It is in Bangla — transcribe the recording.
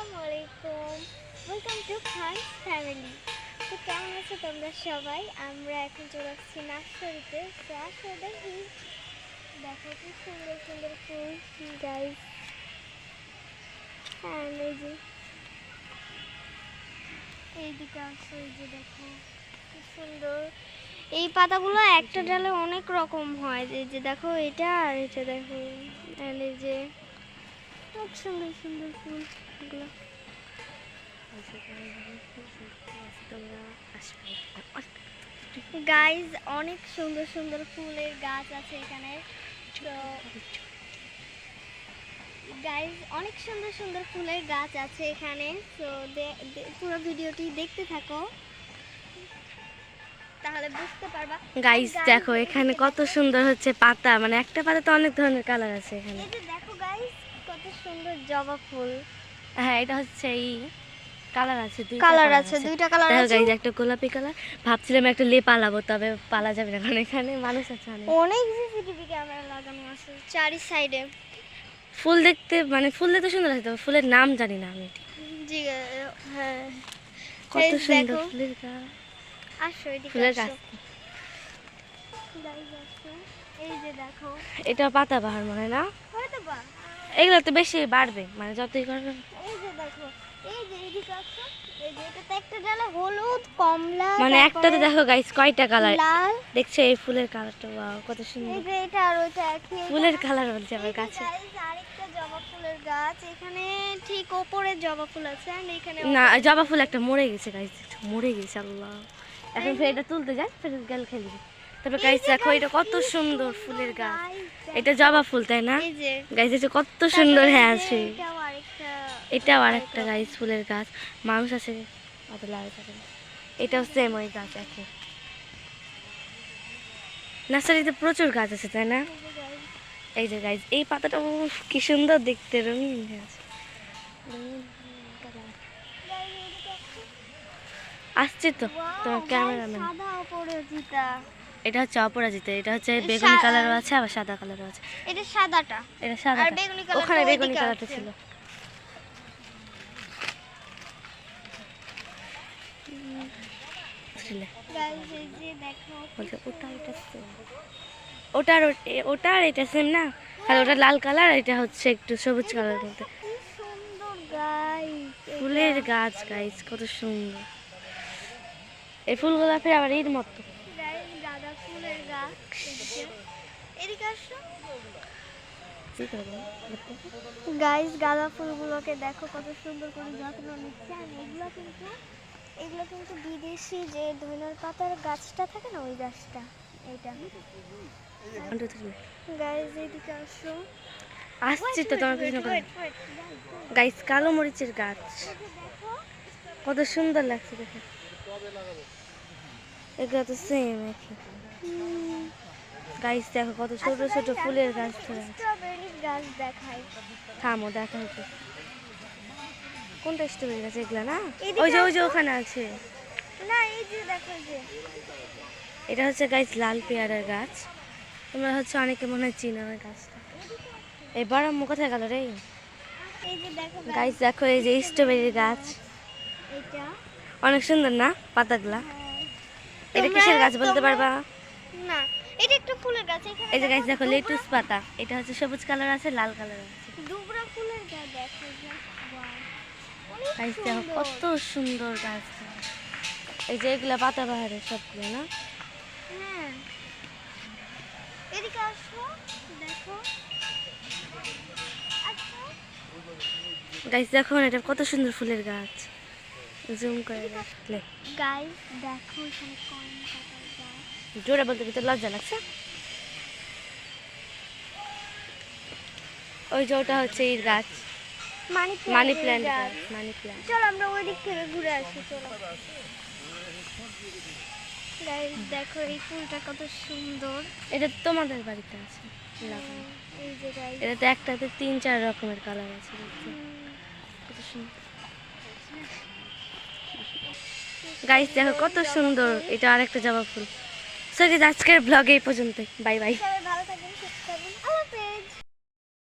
আসসালামু আলাইকুম ওয়েলকাম টু খানস তো কেমন আছো তোমরা সবাই? আমরা এখন চলে আসছি নার্সারিতে। তো আসো দেখি কি সুন্দর সুন্দর ফুল। গাইস হ্যাঁ এই যে এইদিকে আসো এই যে দেখো, কি সুন্দর। এই পাতাগুলো একটা ডালে অনেক রকম হয়। এই যে দেখো এটা আর এটা দেখো। এই যে খুব সুন্দর সুন্দর ফুল এগুলো গাইজ অনেক সুন্দর সুন্দর ফুলের গাছ আছে এখানে। তো গাইজ অনেক সুন্দর সুন্দর ফুলের গাছ আছে এখানে। তো পুরো ভিডিওটি দেখতে থাকো। তাহলে বুঝতে পারবা। Guys, দেখো এখানে কত সুন্দর হচ্ছে পাতা। মানে একটা পাতাতে অনেক ধরনের কালার আছে এখানে। দেখো গাইজ কত সুন্দর জবা ফুল। হ্যাঁ এটা হচ্ছে এই কালার আছে দুইটা কালার আছে দুইটা কালার আছে। গাইস একটা গোলাপি কালার। ভাবছিলাম একটা লে পালাবো তবে পালা যাবে না কারণ এখানে মানুষ আছে অনেক। অনেক সিসিটিভি ক্যামেরা লাগানো আছে চারি সাইডে ফুল দেখতে মানে ফুল দেখতে সুন্দর লাগছে তবে ফুলের নাম জানি না আমি। জি হ্যাঁ। কত সুন্দর ফুলের গাছ। আসো এদিকে ফুলের গাছ। এই যে দেখো। এটা পাতা বাহার মনে না? হয়তো বা এগুলো তো বেশি বাড়বে মানে যতই করবে এই যে দেখো এই যে এদিকে আসো এই যে এটাতে একটা ডালে মানে একটাতে দেখো গাইস কয়টা কালার দেখছ এই ফুলের কালারটা ওয়াও কত সুন্দর। ফুলের কালার বলছে আমার কাছে। না জবা ফুল একটা মরে গেছে গাইস মরে গেছে আল্লাহ। এখন ফের এটা তুলতে যাই ফের গেল খেলবি। তারপর গাইস দেখো এটা কত সুন্দর ফুলের গাছ। এটা জবা ফুল তাই না? গাইস এটা কত সুন্দর হ্যাঁ আছে। এটাও আর একটা গাইস ফুলের গাছ। মানুষ আছে অত লাগে। এটাও সেম ওই গাছ আছে নার্সারিতে প্রচুর গাছ আছে তাই না? এই যে গাইজ এই পাতাটা কি সুন্দর দেখতে রঙিন আছে। আসছে তো তোমার ক্যামেরাম্যান এটা হচ্ছে অপরাজিতা এটা হচ্ছে বেগুনি কালারও আছে আবার সাদা কালারও আছে। এটা সাদাটা। এটা সাদা আর বেগুনি কালারটা ওখানে বেগুনি কালারটা ছিল। ওটার ওটা আর এটা সেম না? ওটা লাল কালার আর এটা হচ্ছে একটু সবুজ কালার মধ্যে। ফুলের গাছ গাইস কত সুন্দর। এই ফুলগুলো ফের আবার এর মতো গাইস গাঁদা ফুলের গাছ এদিকে এদিকে আসো কি করব? গাইস গাঁদা ফুলগুলোকে দেখো, কত সুন্দর করে যত্ন নিচ্ছে। আর এগুলো কিন্তু এগুলো কিন্তু বিদেশি যে ধনের পাতার গাছটা থাকে না, ওই গাছটা, এইটা. গাইস এদিকে আসো। আসছে তো, তোমার গাইস কালো মরিচের গাছ। কত সুন্দর লাগছে দেখে। এগুলো তো সেম একই। গাইস দেখো কত ছোট ছোট ফুলের গাছ ধরে স্ট্রবেরির গাছ দেখাই। থামো দেখা হচ্ছে। কোনটা স্ট্রবেরি গাছ? এগুলা না? ওই যে ওই যে ওখানে আছে। না এই যে দেখো যে। এটা হচ্ছে গাইস লাল পেয়ারার গাছ। তোমরা হচ্ছে অনেকে মনে হয় চিনো ওই গাছটা। এই বড় আম্মু কোথায় গেল রে? যে দেখো এই যে স্ট্রবেরির গাছ। অনেক সুন্দর না পাতাগুলা? এটা কিসের গাছ বলতে পারবা? না এটা একটা ফুলের গাছ এখানে এই যে গাছ দেখো লেটুস পাতা। এটা হচ্ছে সবুজ কালার আছে লাল কালার আছে। দুবরা ফুলের গাছ দেখো গাছ দেখো কত সুন্দর গাছ এই যে এগুলা পাতা সবগুলো না? হ্যাঁ। এদিকে আসো দেখো। আচ্ছা। দেখো এটা কত সুন্দর ফুলের গাছ। জুম করে দেখলে গাইস দেখো এখানে জোরে বলতে কিন্তু লজ্জা লাগছে। ওই যে ওটা হচ্ছে এই গাছ। মানি প্ল্যান্ট মানি প্ল্যান্ট চলো আমরা ওই দিক থেকে ঘুরে আসি চলো। দেখো এই ফুলটা কত সুন্দর। এটা তোমাদের বাড়িতে আছে। লাগানো। এই যে গাইস এটাতে একটাতে তিন চার রকমের কালার আছে কত সুন্দর। গাইস দেখো কত সুন্দর। এটা আরেকটা জবা ফুল। সো আজকের ব্লগ এই পর্যন্তই। Bye bye